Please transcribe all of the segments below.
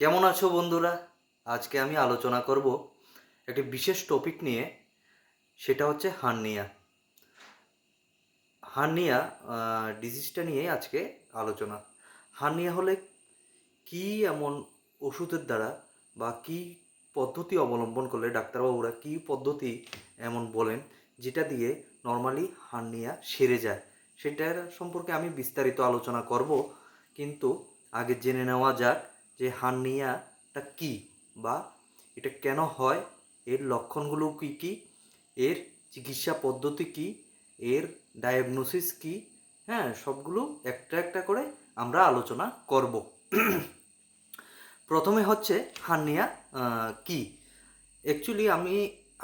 কেমন আছো বন্ধুরা? আজকে আমি আলোচনা করব একটি বিশেষ টপিক নিয়ে, সেটা হচ্ছে হার্নিয়া। হার্নিয়া ডিজিজটা নিয়ে আজকে আলোচনা। হার্নিয়া হলে কি এমন ওষুধের দ্বারা বা কি পদ্ধতি অবলম্বন করলে ডাক্তারবাবুরা কি পদ্ধতি এমন বলেন, যেটা দিয়ে নর্মালি হার্নিয়া সেরে যায়? সেটার সম্পর্কে আমি বিস্তারিত আলোচনা করব, কিন্তু আগে জেনে নেওয়া যাক যে হার্নিয়াটা কি বা এটা কেন হয়, এর লক্ষণগুলো কি কি, এর চিকিৎসা পদ্ধতি কি, এর ডায়াগনোসিস কি হ্যাঁ সবগুলো একটা একটা করে আমরা আলোচনা করব। প্রথমে হচ্ছে হার্নিয়া কি? অ্যাকচুয়ালি আমি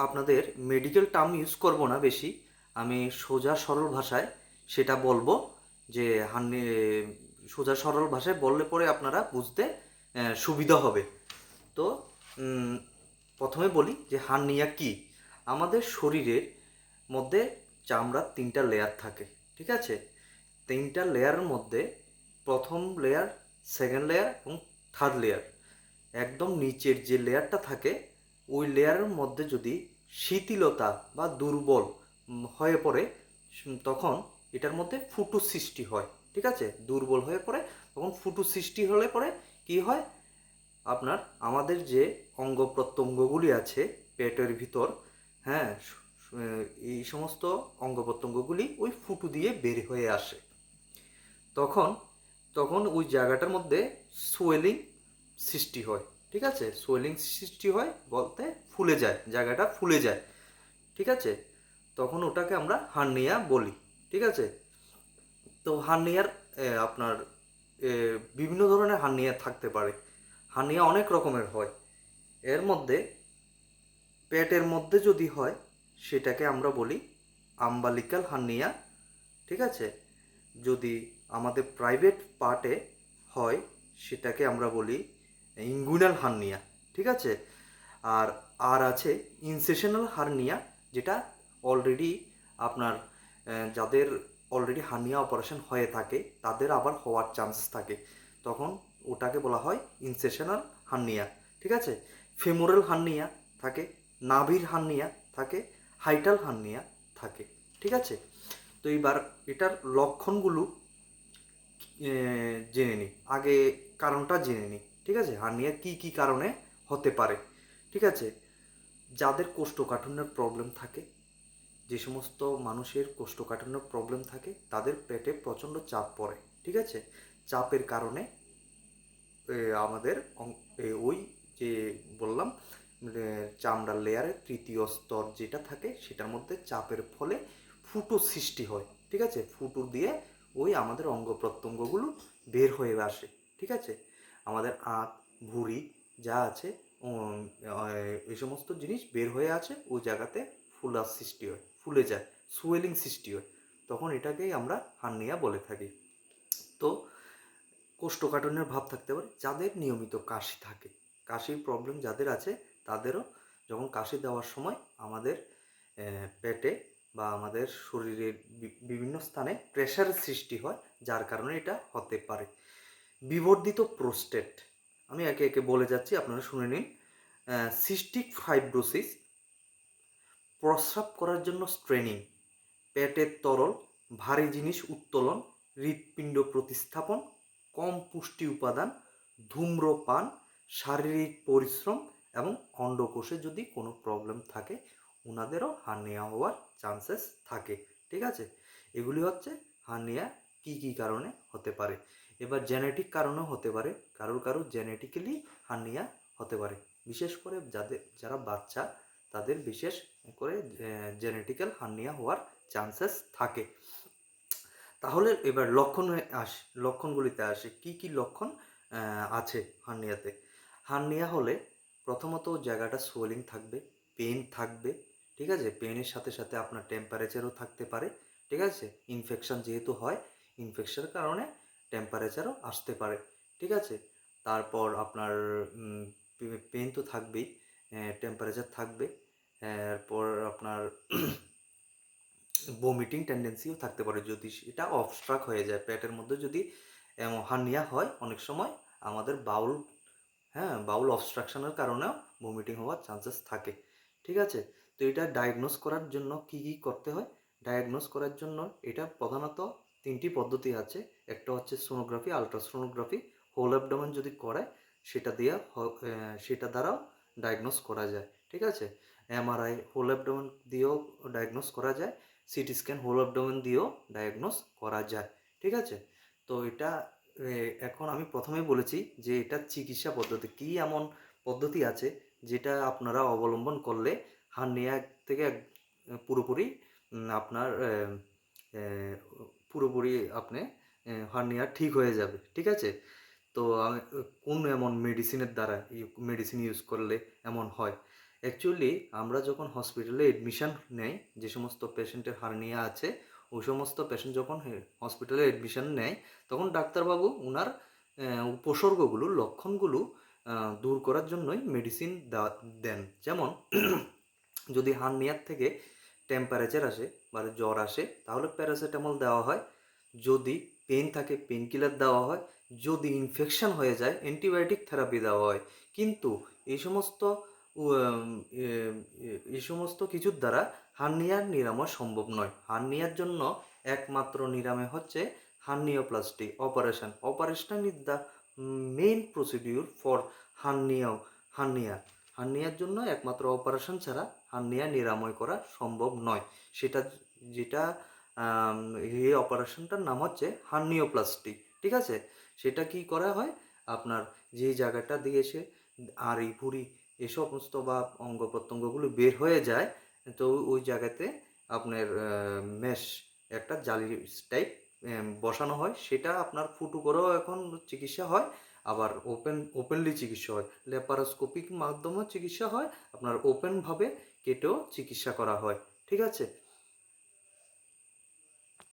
আপনাদের মেডিকেল টার্ম ইউজ করব না বেশি, আমি সোজা সরল ভাষায় সেটা বলব যে হার্নি, সোজা সরল ভাষায় বললে পরে আপনারা বুঝতে সুবিধা হবে। তো প্রথমে বলি যে হার্নিয়া কি? আমাদের শরীরের মধ্যে চামড়ার তিনটা লেয়ার থাকে, ঠিক আছে? তিনটা লেয়ারের মধ্যে প্রথম লেয়ার সেকেন্ড লেয়ার এবং থার্ড লেয়ার একদম নিচের যে লেয়ারটা থাকে, ওই লেয়ারের মধ্যে যদি শিথিলতা বা দুর্বল হয়ে পড়ে তখন এটার মধ্যে ফুটু সৃষ্টি হয়, ঠিক আছে? দুর্বল হয়ে পড়ে, তখন ফুটু সৃষ্টি হলে পরে কি হয়? আপনার আমাদের যে অঙ্গ প্রত্যঙ্গগুলি আছে পেটের ভিতর হ্যাঁ এই সমস্ত অঙ্গ প্রত্যঙ্গগুলি ওই ফুটু দিয়ে বের হয়ে আসে। তখন তখন ওই জায়গাটার মধ্যে সোয়েলিং সৃষ্টি হয়, ঠিক আছে? সোয়েলিং সৃষ্টি হয় বলতে ফুলে যায়, জায়গাটা ফুলে যায়, ঠিক আছে? তখন ওটাকে আমরা হার্নিয়া বলি, ঠিক আছে? তো হার্নিয়ার আপনার বিভিন্ন ধরনের হার্নিয়া থাকতে পারে। হার্নিয়া অনেক রকমের হয়। এর মধ্যে পেটের মধ্যে যদি হয়, সেটাকে আমরা বলি আম্বালিকাল হার্নিয়া ঠিক আছে? যদি আমাদের প্রাইভেট পার্টে হয়, সেটাকে আমরা বলি ইঙ্গুনাল হার্নিয়া ঠিক আছে? আর আর আছে ইনসেশনাল হার্নিয়া যেটা অলরেডি আপনার যাদের অলরেডি হার্নিয়া অপারেশন হয়ে থাকে, তাদের আবার হওয়ার চান্স থাকে। তখন ওটাকে বলা হয় ইনসেশনাল হার্নিয়া ঠিক আছে? ফেমোরাল হার্নিয়া থাকে, নাভির হার্নিয়া থাকে হাইটাল হার্নিয়া থাকে, ঠিক আছে? তো এইবার এটার লক্ষণগুলো জেনে নিই আগে কারণটা জেনে নিই ঠিক আছে? হার্নিয়া কি কি কারণে হতে পারে, ঠিক আছে? যাদের কোষ্ঠকাঠিন্যের প্রবলেম থাকে যে সমস্ত মানুষের কোষ্ঠকাঠিন্যের প্রবলেম থাকে, তাদের পেটে প্রচণ্ড চাপ পড়ে, ঠিক আছে? চাপের কারণে আমাদের ওই যে বললাম চামড়ার লেয়ারের তৃতীয় স্তর যেটা থাকে, সেটার মধ্যে চাপের ফলে ফুটো সৃষ্টি হয়, ঠিক আছে? ফুটো দিয়ে ওই আমাদের অঙ্গ প্রত্যঙ্গগুলো বের হয়ে আসে, ঠিক আছে? আমাদের আঁত, ভুঁড়ি যা আছে এই সমস্ত জিনিস বের হয়ে আছে ওই জায়গাতে ফুলার সৃষ্টি হয়। ফুলে যায়, সুয়েলিং সৃষ্টি হয়। তখন এটাকেই আমরা হার্নিয়া বলে থাকি। তো কোষ্ঠকাঠিন্যের ভাব থাকতে পারে, যাদের নিয়মিত কাশি থাকে। কাশির প্রবলেম যাদের আছে, তাদেরও যখন কাশি দেওয়ার সময় আমাদের পেটে বা আমাদের শরীরের বিভিন্ন স্থানে প্রেশারের সৃষ্টি হয়, যার কারণে এটা হতে পারে। বিবর্ধিত প্রোস্টেট আমি একে একে বলে যাচ্ছি, আপনারা শুনে নিন। সিস্টিক ফাইব্রোসিস প্রস্রাব করার জন্য স্ট্রেনিং পেটের তরল, ভারী জিনিস উত্তোলন, হৃৎপিণ্ড প্রতিস্থাপন, কম পুষ্টি উপাদান, ধূম্রপান, শারীরিক পরিশ্রম এবং অন্ডকোষে যদি কোনো প্রবলেম থাকে ওনাদেরও হার্নিয়া হওয়ার চান্সেস থাকে, ঠিক আছে? এগুলি হচ্ছে হার্নিয়া কি কি কারণে হতে পারে? এবার জেনেটিক কারণেও হতে পারে, কারোর কারোর জেনেটিক্যালি হার্নিয়া হতে পারে। বিশেষ করে যাদের, যারা বাচ্চা তাদের বিশেষ করে জেনেটিক্যাল হার্নিয়া হওয়ার চান্সেস থাকে। তাহলে এবার লক্ষণে আস, লক্ষণগুলিতে আসে, কি কি লক্ষণ আছে হার্নিয়াতে হার্নিয়া হলে প্রথমত জায়গাটা সোয়েলিং থাকবে পেন থাকবে, ঠিক আছে? পেনের সাথে সাথে আপনার টেম্পারেচারও থাকতে পারে, ঠিক আছে? ইনফেকশান যেহেতু হয় ইনফেকশনের কারণে টেম্পারেচারও আসতে পারে, ঠিক আছে? তারপর আপনার পেন তো থাকবেই টেম্পারেচার থাকবে এরপর আপনার বমিটিং টেন্ডেন্সিও থাকতে পারে। যদি এটা অবস্ট্রাক হয়ে যায়, পেটের মধ্যে যদি হার্নিয়া হয়, অনেক সময় আমাদের বাউল হ্যাঁ বাউল অবস্ট্রাকশনের কারণেও ভমিটিং হওয়ার চান্সেস থাকে। ঠিক আছে? তো এটা ডায়াগনোস করার জন্য কি কি করতে হয়? ডায়াগনোস করার জন্য এটা প্রধানত তিনটি পদ্ধতি আছে। একটা হচ্ছে সোনোগ্রাফি আলট্রাসোনোগ্রাফি হোল অ্যাবডোমেন যদি করে সেটা দিয়ে সেটা দ্বারাও ডায়াগনোস করা যায়। ঠিক আছে? এমআরআই হোল অ্যাবডোমেন দিয়েও ডায়াগনোস করা যায় সিটি স্ক্যান হোল অ্যাবডোমেন দিয়েও ডায়াগনোস করা যায়, ঠিক আছে? তো এটা এখন আমি প্রথমেই বলেছি যে এটা চিকিৎসা পদ্ধতি, কি এমন পদ্ধতি আছে যেটা আপনারা অবলম্বন করলে হার্নিয়া থেকে পুরোপুরি আপনার পুরোপুরি আপনি হার্নিয়া ঠিক হয়ে যাবে, ঠিক আছে? তো কোন এমন মেডিসিনের দ্বারা মেডিসিন ইউজ করলে এমন হয়? অ্যাকচুয়ালি আমরা যখন হসপিটালে এডমিশন নেই, যে সমস্ত পেশেন্টের হার্নিয়া আছে, ওই সমস্ত পেশেন্ট যখন হসপিটালে এডমিশন নেয়, তখন ডাক্তারবাবু ওনার উপসর্গগুলো, লক্ষণগুলো দূর করার জন্যই মেডিসিন দেন। যেমন, যদি হার্নিয়ার থেকে টেম্পারেচার আসে, বা জ্বর আসে, তাহলে প্যারাসিটামল দেওয়া হয়। যদি পেন থাকে পেন কিলার দেওয়া হয়। যদি ইনফেকশন হয়ে যায় অ্যান্টিবায়োটিক থেরাপি দেওয়া হয়। কিন্তু এই সমস্ত এই সমস্ত কিছুর দ্বারা হার্নিয়ার নিরাময় সম্ভব নয়। হার্নিয়ার জন্য একমাত্র নিরাময় হচ্ছে hernioplasty operation. Operation is the main procedure for hernia hernia হার্নিয়ার জন্য একমাত্র অপারেশন ছাড়া হার্নিয়া নিরাময় করা সম্ভব নয়। সেটা, যেটা এই অপারেশনটার নাম হচ্ছে হার্নিওপ্লাস্টি। ঠিক আছে? সেটা কি করা হয়? আপনার যে জায়গাটা দিয়েছে আর এই ভুঁড়ি এ সমস্ত বা অঙ্গ প্রত্যঙ্গগুলো বের হয়ে যায়, তো ওই জায়গাতে আপনার মেশ একটা জালি টাইপ বসানো হয়। সেটা আপনার ফুটু করেও এখন চিকিৎসা হয়, আবার ওপেন ওপেনলি চিকিৎসা হয়। ল্যাপারোস্কোপিক মাধ্যমেও চিকিৎসা হয়, আপনার ওপেনভাবে কেটেও চিকিৎসা করা হয়। ঠিক আছে?